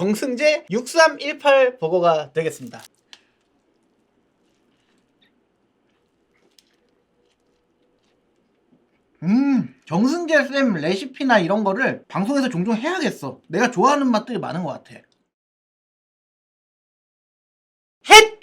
정승재 6318 버거가 되겠습니다. 음, 정승재 쌤 레시피나 이런 거를 방송에서 종종 해야겠어. 내가 좋아하는 맛들이 많은 것 같아. 헷!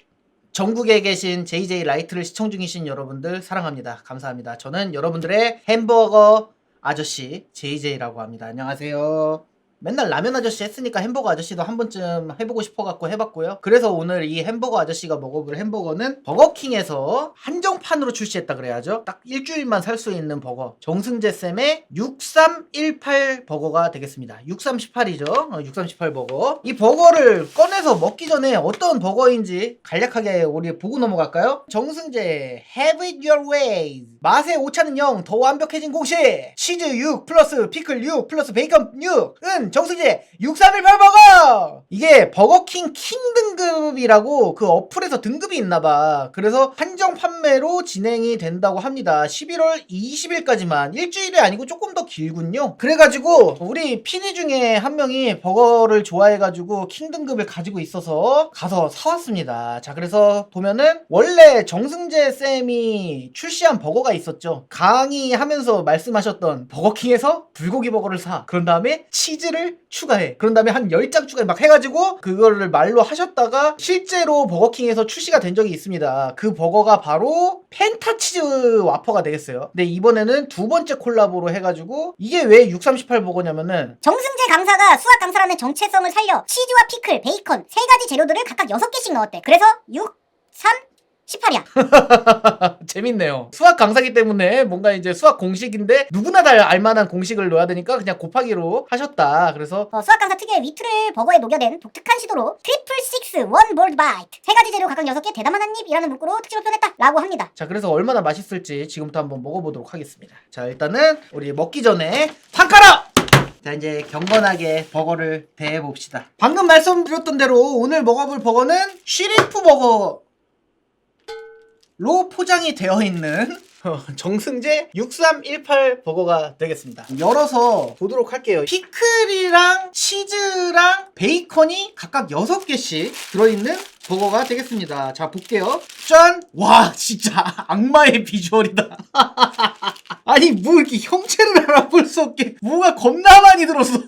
전국에 계신 JJ 라이트를 시청 중이신 여러분들 사랑합니다. 감사합니다. 저는 여러분들의 햄버거 아저씨 JJ라고 합니다. 안녕하세요. 맨날 라면 아저씨 했으니까 햄버거 아저씨도 한 번쯤 해보고 싶어갖고 해봤고요. 그래서 오늘 이 햄버거 아저씨가 먹어볼 햄버거는 버거킹에서 한정판으로 출시했다 그래야죠. 딱 일주일만 살 수 있는 버거. 정승재 쌤의 6318 버거가 되겠습니다. 6318이죠. 6318 버거. 이 버거를 꺼내서 먹기 전에 어떤 버거인지 간략하게 우리 보고 넘어갈까요? 정승재 Have it your way. 맛의 오차는 0, 더 완벽해진 공식. 치즈 6 플러스 피클 6 플러스 베이컨 6은 정승재 6318 버거. 이게 버거킹 킹 등급이라고 그 어플에서 등급이 있나봐. 그래서 한정 판매로 진행이 된다고 합니다. 11월 20일까지만 일주일이 아니고 조금 더 길군요. 그래가지고 우리 PD 중에 한 명이 버거를 좋아해가지고 킹 등급을 가지고 있어서 가서 사왔습니다. 자 그래서 보면은 원래 정승재 쌤이 출시한 버거가 있었죠. 강의하면서 말씀하셨던 버거킹에서 불고기 버거를 사. 그런 다음에 치즈를 추가해. 그런 다음에 한 10장 추가해. 막 해가지고 그거를 말로 하셨다가 실제로 버거킹에서 출시가 된 적이 있습니다. 그 버거가 바로 펜타치즈 와퍼가 되겠어요. 근데 이번에는 두 번째 콜라보로 해가지고 이게 왜 638 버거냐면은 정승재 강사가 수학 강사라는 정체성을 살려 치즈와 피클, 베이컨 세 가지 재료들을 각각 6개씩 넣었대. 그래서 6, 3, 18이야. 재밌네요. 수학 강사기 때문에 뭔가 이제 수학 공식인데 누구나 다 알만한 공식을 넣어야 되니까 그냥 곱하기로 하셨다. 그래서 어, 수학 강사 특유의 위트를 버거에 녹여낸 독특한 시도로 트리플 식스 원 볼드 바이트 세 가지 재료 각각 6개 대담한 한 입이라는 문구로 특집을 표현했다 라고 합니다. 자 그래서 얼마나 맛있을지 지금부터 한번 먹어보도록 하겠습니다. 자 일단은 우리 먹기 전에 판가라! 자 이제 경건하게 버거를 대해 봅시다. 방금 말씀드렸던 대로 오늘 먹어볼 버거는 쉬림프 버거 로 포장이 되어 있는 어, 정승재 6318 버거가 되겠습니다. 열어서 보도록 할게요. 피클이랑 치즈랑 베이컨이 각각 6개씩 들어있는 버거가 되겠습니다. 자, 볼게요. 짠! 와, 진짜 악마의 비주얼이다. 아니, 뭐 이렇게 형체를 알아볼 수 없게 뭐가 겁나 많이 들었어.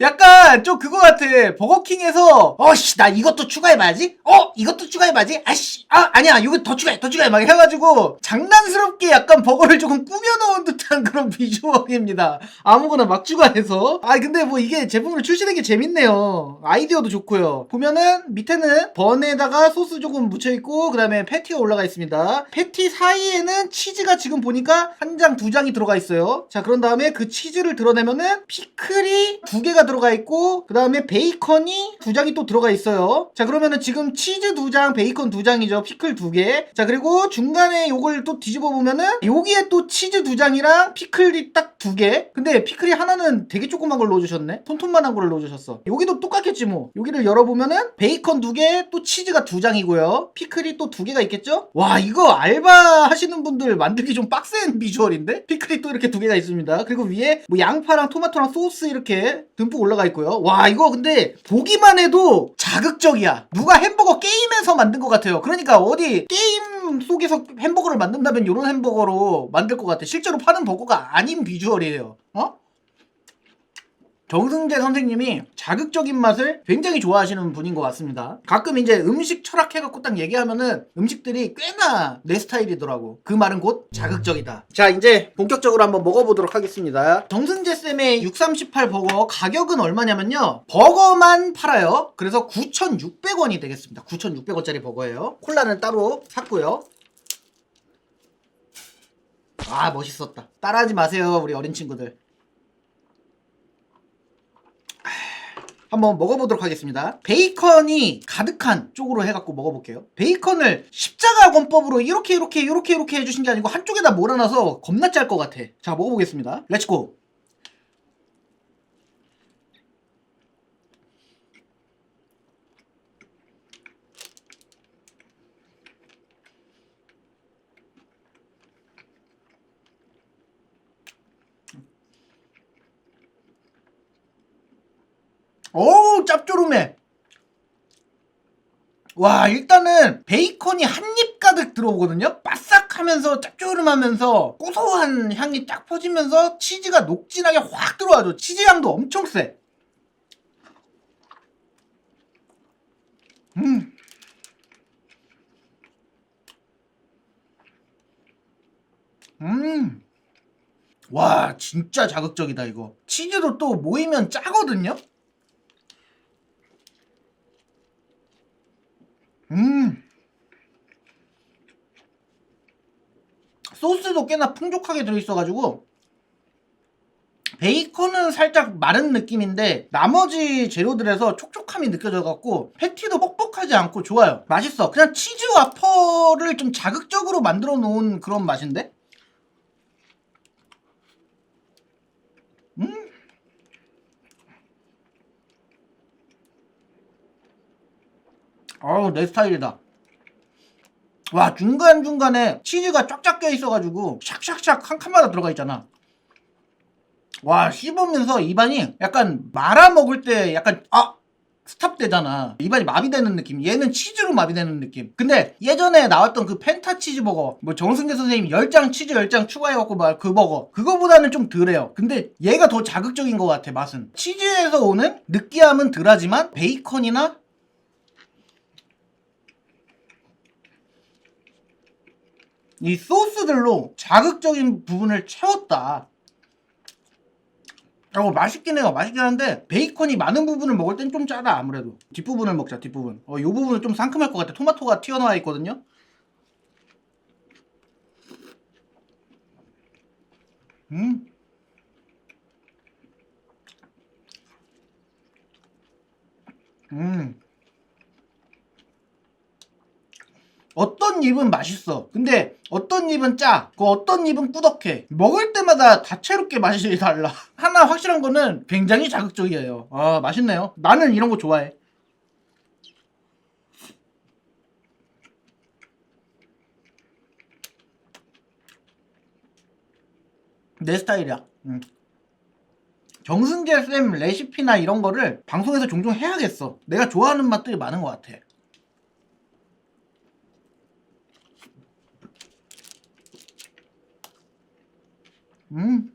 약간 좀 그거 같아. 버거킹에서 어씨 나 이것도 추가해봐야지. 어 이것도 추가해봐야지. 아씨 아 아니야 이거 더 추가해 더 추가해 막 해가지고 장난스럽게 약간 버거를 조금 꾸며놓은 듯한 그런 비주얼입니다. 아무거나 막 추가해서. 아 근데 뭐 이게 제품으로 출시된 게 재밌네요. 아이디어도 좋고요. 보면은 밑에는 번에다가 소스 조금 묻혀 있고 그 다음에 패티가 올라가 있습니다. 패티 사이에는 치즈가 지금 보니까 한 장 두 장이 들어가 있어요. 자 그런 다음에 그 치즈를 드러내면은 피클이 두 개가 들어가 있고 그 다음에 베이컨이 두 장이 또 들어가 있어요. 자 그러면은 지금 치즈 두 장, 베이컨 두 장이죠. 피클 두 개. 자 그리고 중간에 요걸 또 뒤집어 보면은 여기에 또 치즈 두 장이랑 피클이 딱 두 개. 근데 피클이 하나는 되게 조그만 걸 넣어주셨네. 톤톤만한 걸 넣어주셨어. 여기도 똑같겠지 뭐. 여기를 열어보면은 베이컨 두 개, 또 치즈가 두 장이고요. 피클이 또 두 개가 있겠죠? 와 이거 알바 하시는 분들 만들기 좀 빡센 비주얼인데? 피클이 또 이렇게 두 개가 있습니다. 그리고 위에 뭐 양파랑 토마토랑 소스 이렇게 듬뿍 올라가 있고요. 와 이거 근데 보기만 해도 자극적이야. 누가 햄버거 게임에서 만든 것 같아요. 그러니까 어디 게임 속에서 햄버거를 만든다면 이런 햄버거로 만들 것 같아. 실제로 파는 버거가 아닌 비주얼이에요. 어? 정승재 선생님이 자극적인 맛을 굉장히 좋아하시는 분인 것 같습니다. 가끔 이제 음식 철학해갖고 딱 얘기하면은 음식들이 꽤나 내 스타일이더라고. 그 말은 곧 자극적이다. 자, 이제 본격적으로 한번 먹어보도록 하겠습니다. 정승재 쌤의 638 버거 가격은 얼마냐면요. 버거만 팔아요. 그래서 9,600원이 되겠습니다. 9,600원짜리 버거예요. 콜라는 따로 샀고요. 아, 멋있었다. 따라하지 마세요, 우리 어린 친구들. 한번 먹어보도록 하겠습니다. 베이컨이 가득한 쪽으로 해갖고 먹어볼게요. 베이컨을 십자가 권법으로 이렇게 이렇게 이렇게 이렇게 해주신 게 아니고 한쪽에다 몰아놔서 겁나 짤 것 같아. 자 먹어보겠습니다. 렛츠고. 어우 짭조름해 와 일단은 베이컨이 한 입 가득 들어오거든요 바삭하면서 짭조름하면서 고소한 향이 딱 퍼지면서 치즈가 녹진하게 확 들어와줘 치즈 향도 엄청 세 음. 음. 와, 진짜 자극적이다, 이거. 치즈도 또 모이면 짜거든요? 음. 소스도 꽤나 풍족하게 들어있어가지고, 베이컨은 살짝 마른 느낌인데, 나머지 재료들에서 촉촉함이 느껴져갖고, 패티도 뻑뻑하지 않고 좋아요. 맛있어. 그냥 치즈 와퍼를 좀 자극적으로 만들어 놓은 그런 맛인데? 어우 내 스타일이다. 와 중간중간에 치즈가 쫙쫙 껴 있어가지고 샥샥샥 한 칸마다 들어가 있잖아. 와 씹으면서 입안이 약간 말아 먹을 때 약간 아 스탑 되잖아. 입안이 마비되는 느낌. 얘는 치즈로 마비되는 느낌. 근데 예전에 나왔던 그 펜타 치즈버거 뭐 정승재 선생님 10장 치즈 10장 추가해갖고 막 그 버거 그거보다는 좀 덜해요. 근데 얘가 더 자극적인 것 같아 맛은. 치즈에서 오는 느끼함은 덜하지만 베이컨이나 이 소스들로 자극적인 부분을 채웠다. 어, 맛있긴 해요. 맛있긴 한데 베이컨이 많은 부분을 먹을 땐 좀 짜다 아무래도. 뒷부분을 먹자 뒷부분. 어, 이 부분은 좀 상큼할 것 같아. 토마토가 튀어나와 있거든요. 음. 음. 어떤 입은 맛있어. 근데 어떤 입은 짜. 그 어떤 입은 꾸덕해. 먹을 때마다 다채롭게 맛이 달라. 하나 확실한 거는 굉장히 자극적이에요. 아, 맛있네요. 나는 이런 거 좋아해. 내 스타일이야. 음. 정승재 쌤 레시피나 이런 거를 방송에서 종종 해야겠어. 내가 좋아하는 맛들이 많은 것 같아. 음.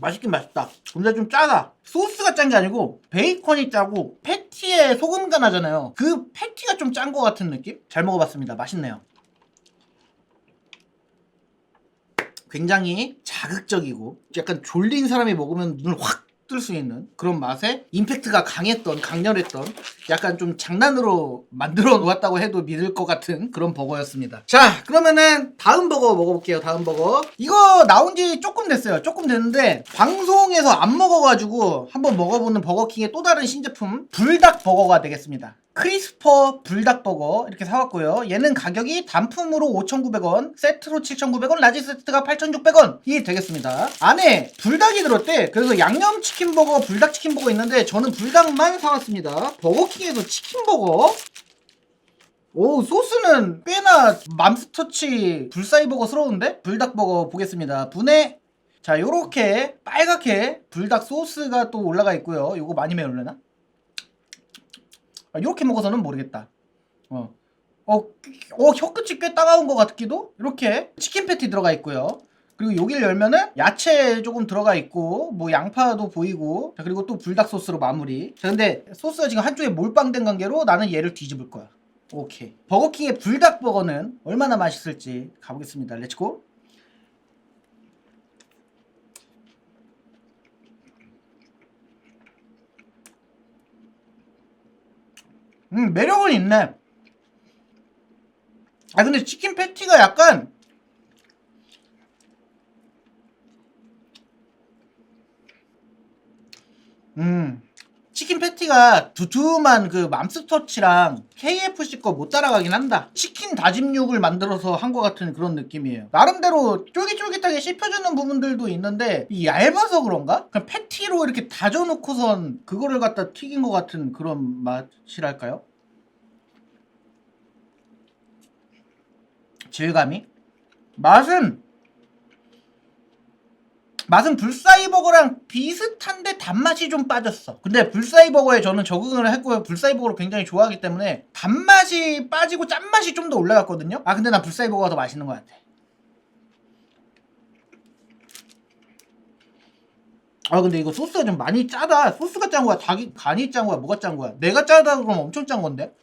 맛있긴 맛있다. 근데 좀 짜다. 소스가 짠 게 아니고 베이컨이 짜고 패티에 소금간 하잖아요. 그 패티가 좀 짠 것 같은 느낌? 잘 먹어봤습니다. 맛있네요. 굉장히 자극적이고 약간 졸린 사람이 먹으면 눈을 확 뜰수 있는 그런 맛에 임팩트가 강했던 강렬했던 약간 좀 장난으로 만들어 놓았다고 해도 믿을 것 같은 그런 버거였습니다. 자 그러면은 다음 버거 먹어볼게요 다음 버거. 이거 나온 지 조금 됐어요 조금 됐는데 방송에서 안 먹어가지고 한번 먹어보는 버거킹의 또 다른 신제품 불닭 버거가 되겠습니다 크리스퍼 불닭버거 이렇게 사왔고요. 얘는 가격이 단품으로 5,900원, 세트로 7,900원, 라지 세트가 8,600원이 되겠습니다. 안에 불닭이 들었대. 그래서 양념 치킨 버거, 불닭 치킨 버거 있는데 저는 불닭만 사왔습니다. 버거킹에서 치킨 버거 오 소스는 꽤나 맘스터치 불사이버거스러운데? 불닭버거 보겠습니다. 분해 자 요렇게 빨갛게 불닭 소스가 또 올라가 있고요. 요거 많이 매울려나? 아, 이렇게 먹어서는 모르겠다. 어. 어, 어, 혀끝이 꽤 따가운 것 같기도? 이렇게 치킨 패티 들어가 있고요. 그리고 여기를 열면은 야채 조금 들어가 있고 뭐 양파도 보이고 자, 그리고 또 불닭 소스로 마무리 자 근데 소스가 지금 한쪽에 몰빵된 관계로 나는 얘를 뒤집을 거야 오케이 버거킹의 불닭 버거는 얼마나 맛있을지 가보겠습니다 렛츠고 음 매력은 있네. 아 근데 치킨 패티가 약간 음 치킨 패티가 두툼한 그 맘스터치랑 KFC 거 못 따라가긴 한다 치킨 다짐육을 만들어서 한 것 같은 그런 느낌이에요 나름대로 쫄깃쫄깃하게 씹혀주는 부분들도 있는데 이 얇아서 그런가? 그냥 패티로 이렇게 다져놓고선 그거를 갖다 튀긴 것 같은 그런 맛이랄까요? 질감이 맛은 맛은 불사이버거랑 비슷한데 단맛이 좀 빠졌어. 근데 불사이버거에 저는 적응을 했고요. 불사이버거를 굉장히 좋아하기 때문에 단맛이 빠지고 짠맛이 좀 더 올라갔거든요. 아 근데 난 불사이버거가 더 맛있는 것 같아. 아 근데 이거 소스가 좀 많이 짜다. 소스가 짠 거야? 닭이 간이 짠 거야? 뭐가 짠 거야? 내가 짜다 그러면 엄청 짠 건데.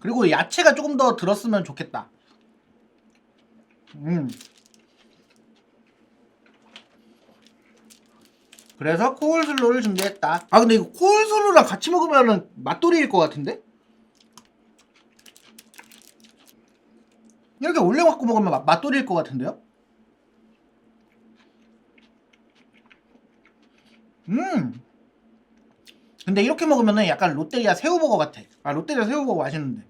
그리고 야채가 조금 더 들었으면 좋겠다. 음. 그래서 코울슬로를 준비했다. 아 근데 이거 코울슬로랑 같이 먹으면은 맛돌이일 것 같은데? 이렇게 올려 갖고 먹으면 맛- 맛돌이일 것 같은데요? 음. 근데 이렇게 먹으면은 약간 롯데리아 새우버거 같아. 아 롯데리아 새우버거 맛있는데.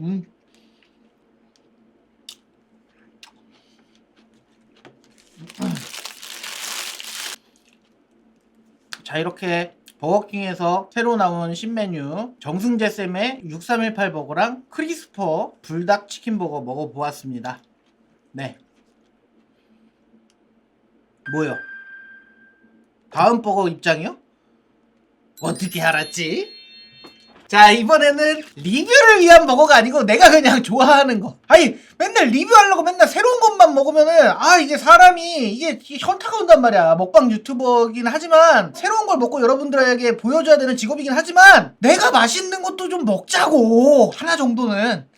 음. 자 이렇게 버거킹에서 새로 나온 신메뉴 정승재 쌤의 6318 버거랑 크리스퍼 불닭 치킨 버거 먹어보았습니다. 네. 뭐요? 다음 버거 입장이요? 어떻게 알았지? 자 이번에는 리뷰를 위한 버거가 아니고 내가 그냥 좋아하는 거. 아니 맨날 리뷰하려고 맨날 새로운 것만 먹으면은 아 이게 사람이 이게 현타가 온단 말이야. 먹방 유튜버긴 하지만 새로운 걸 먹고 여러분들에게 보여줘야 되는 직업이긴 하지만 내가 맛있는 것도 좀 먹자고. 하나 정도는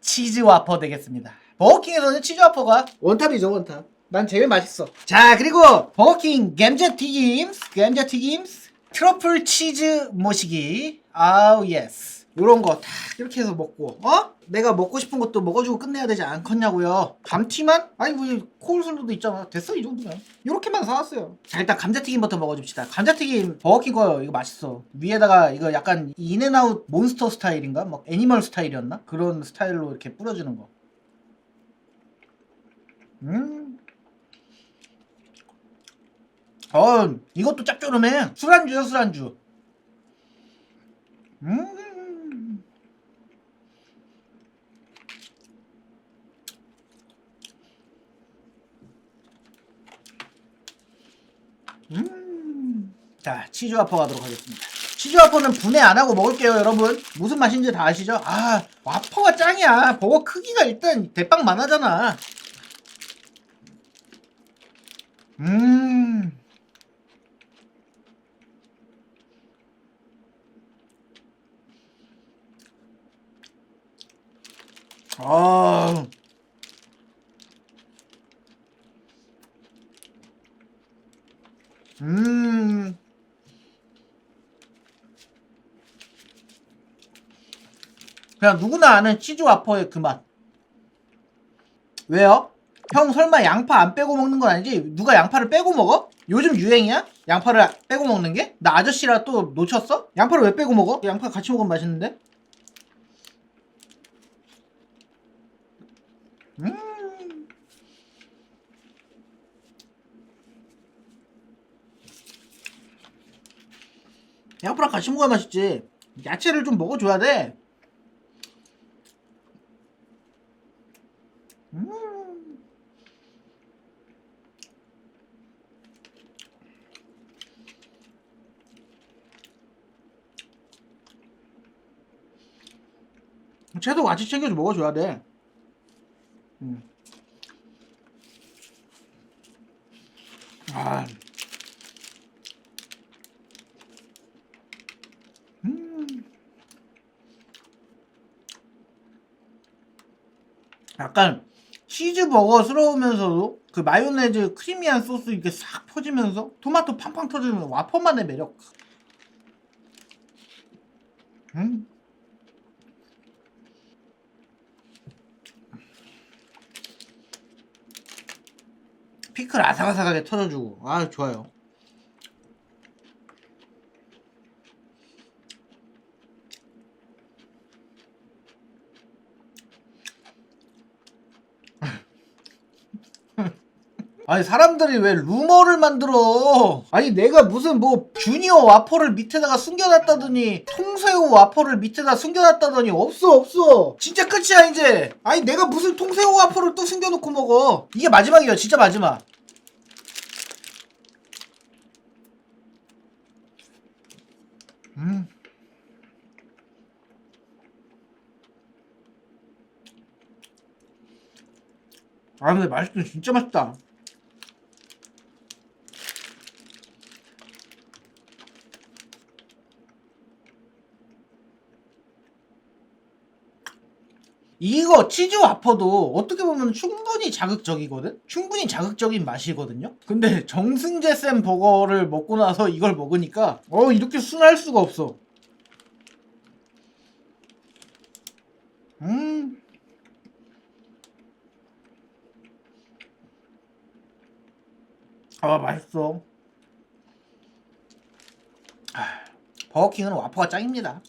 치즈 와퍼 되겠습니다. 버거킹에서는 치즈 와퍼가 원탑이죠 원탑. 난 제일 맛있어. 자 그리고 버거킹 감자튀김 감자튀김 트러플 치즈 모시기 아우 예스 요런 거 다 이렇게 해서 먹고 어? 내가 먹고 싶은 것도 먹어주고 끝내야 되지 않겠냐고요 감튀만? 아니 뭐 코울슬로도 있잖아 됐어 이 정도면 요렇게만 사왔어요 자 일단 감자튀김부터 먹어줍시다 감자튀김 버거킹 거 이거 맛있어 위에다가 이거 약간 인앤아웃 몬스터 스타일인가? 막 애니멀 스타일이었나? 그런 스타일로 이렇게 뿌려주는 거 음. 어, 이것도 짭조름해. 술안주야, 술안주. 음. 음. 자, 치즈 와퍼 가도록 하겠습니다. 치즈 와퍼는 분해 안 하고 먹을게요, 여러분. 무슨 맛인지 다 아시죠? 아, 와퍼가 짱이야. 버거 크기가 일단 대빵 만하잖아. 음. 아. 음. 그냥 누구나 아는 치즈 와퍼의 그 맛. 왜요? 형 설마 양파 안 빼고 먹는 건 아니지? 누가 양파를 빼고 먹어? 요즘 유행이야? 양파를 빼고 먹는 게? 나 아저씨라 또 놓쳤어? 양파를 왜 빼고 먹어? 양파 같이 먹으면 맛있는데? 음. 양파랑 같이 먹어야 맛있지. 야채를 좀 먹어줘야 돼. 음. 채도 같이 챙겨서 먹어줘야 돼. 음. 아. 음. 약간 치즈버거스러우면서도 그 마요네즈 크리미한 소스 이렇게 싹 퍼지면서 토마토 팡팡 터지는 와퍼만의 매력. 음. 피클 아삭아삭하게 터져주고 아 좋아요 아니 사람들이 왜 루머를 만들어? 아니 내가 무슨 뭐 주니어 와퍼를 밑에다가 숨겨놨다더니 통새우 와퍼를 밑에다 숨겨놨다더니 없어 없어. 진짜 끝이야 이제. 아니 내가 무슨 통새우 와퍼를 또 숨겨놓고 먹어. 이게 마지막이야 진짜 마지막. 음. 아 근데 맛있긴 진짜 맛있다 이거 치즈 와퍼도 어떻게 보면 충분히 자극적이거든? 충분히 자극적인 맛이거든요? 근데 정승재 쌤 버거를 먹고 나서 이걸 먹으니까 어 이렇게 순할 수가 없어 음 아, 맛있어. 아, 버거킹은 와퍼가 짱입니다.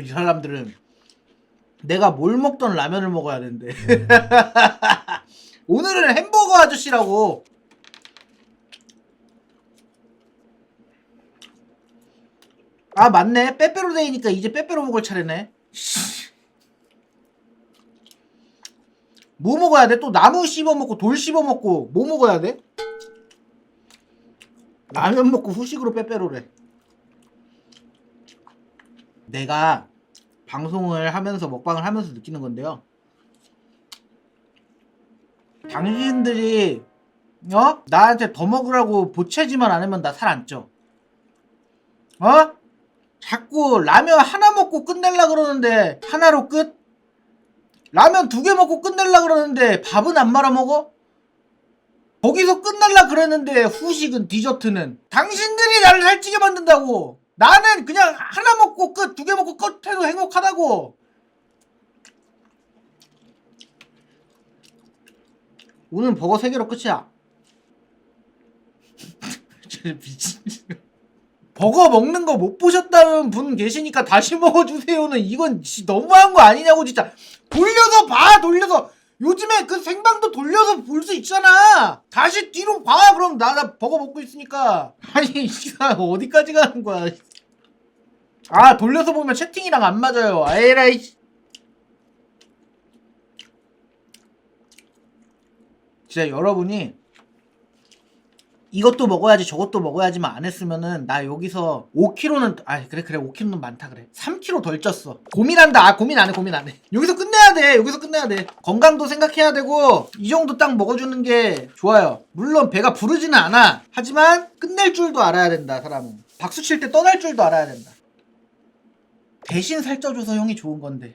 이 사람들은 내가 뭘 먹던 라면을 먹어야 된대. 오늘은 햄버거 아저씨라고. 아 맞네. 빼빼로 데이니까 이제 빼빼로 먹을 차례네. 뭐 먹어야 돼? 또 나무 씹어 먹고 돌 씹어 먹고 뭐 먹어야 돼? 라면 먹고 후식으로 빼빼로래. 내가 방송을 하면서 먹방을 하면서 느끼는 건데요. 당신들이 어? 나한테 더 먹으라고 보채지만 않으면 나 살 안 쪄. 어? 자꾸 라면 하나 먹고 끝낼라 그러는데 하나로 끝? 라면 두 개 먹고 끝낼라 그러는데 밥은 안 말아 먹어? 거기서 끝날라 그랬는데 후식은 디저트는 당신들이 나를 살찌게 만든다고 나는 그냥 하나 먹고 끝 두 개 먹고 끝 해도 행복하다고. 오늘 버거 세 개로 끝이야. 미친 버거 먹는 거 못 보셨다는 분 계시니까 다시 먹어주세요는 이건 씨, 너무한 거 아니냐고 진짜. 돌려서 봐 돌려서. 요즘에 그 생방도 돌려서 볼 수 있잖아. 다시 뒤로 봐 그럼. 나, 나 버거 먹고 있으니까. 아니 이 사람 어디까지 가는 거야 아 돌려서 보면 채팅이랑 안 맞아요. 에라이 진짜 여러분이 이것도 먹어야지 저것도 먹어야지만 안 했으면은 나 여기서 5kg는 아 그래 그래. 5kg는 많다 그래. 3kg 덜 쪘어. 고민한다. 아 고민 안해 고민 안해. 여기서 끝내야 돼. 여기서 끝내야 돼. 건강도 생각해야 되고 이 정도 딱 먹어주는 게 좋아요. 물론 배가 부르지는 않아. 하지만 끝낼 줄도 알아야 된다 사람은. 박수 칠 때 떠날 줄도 알아야 된다 대신 살쪄줘서 형이 좋은 건데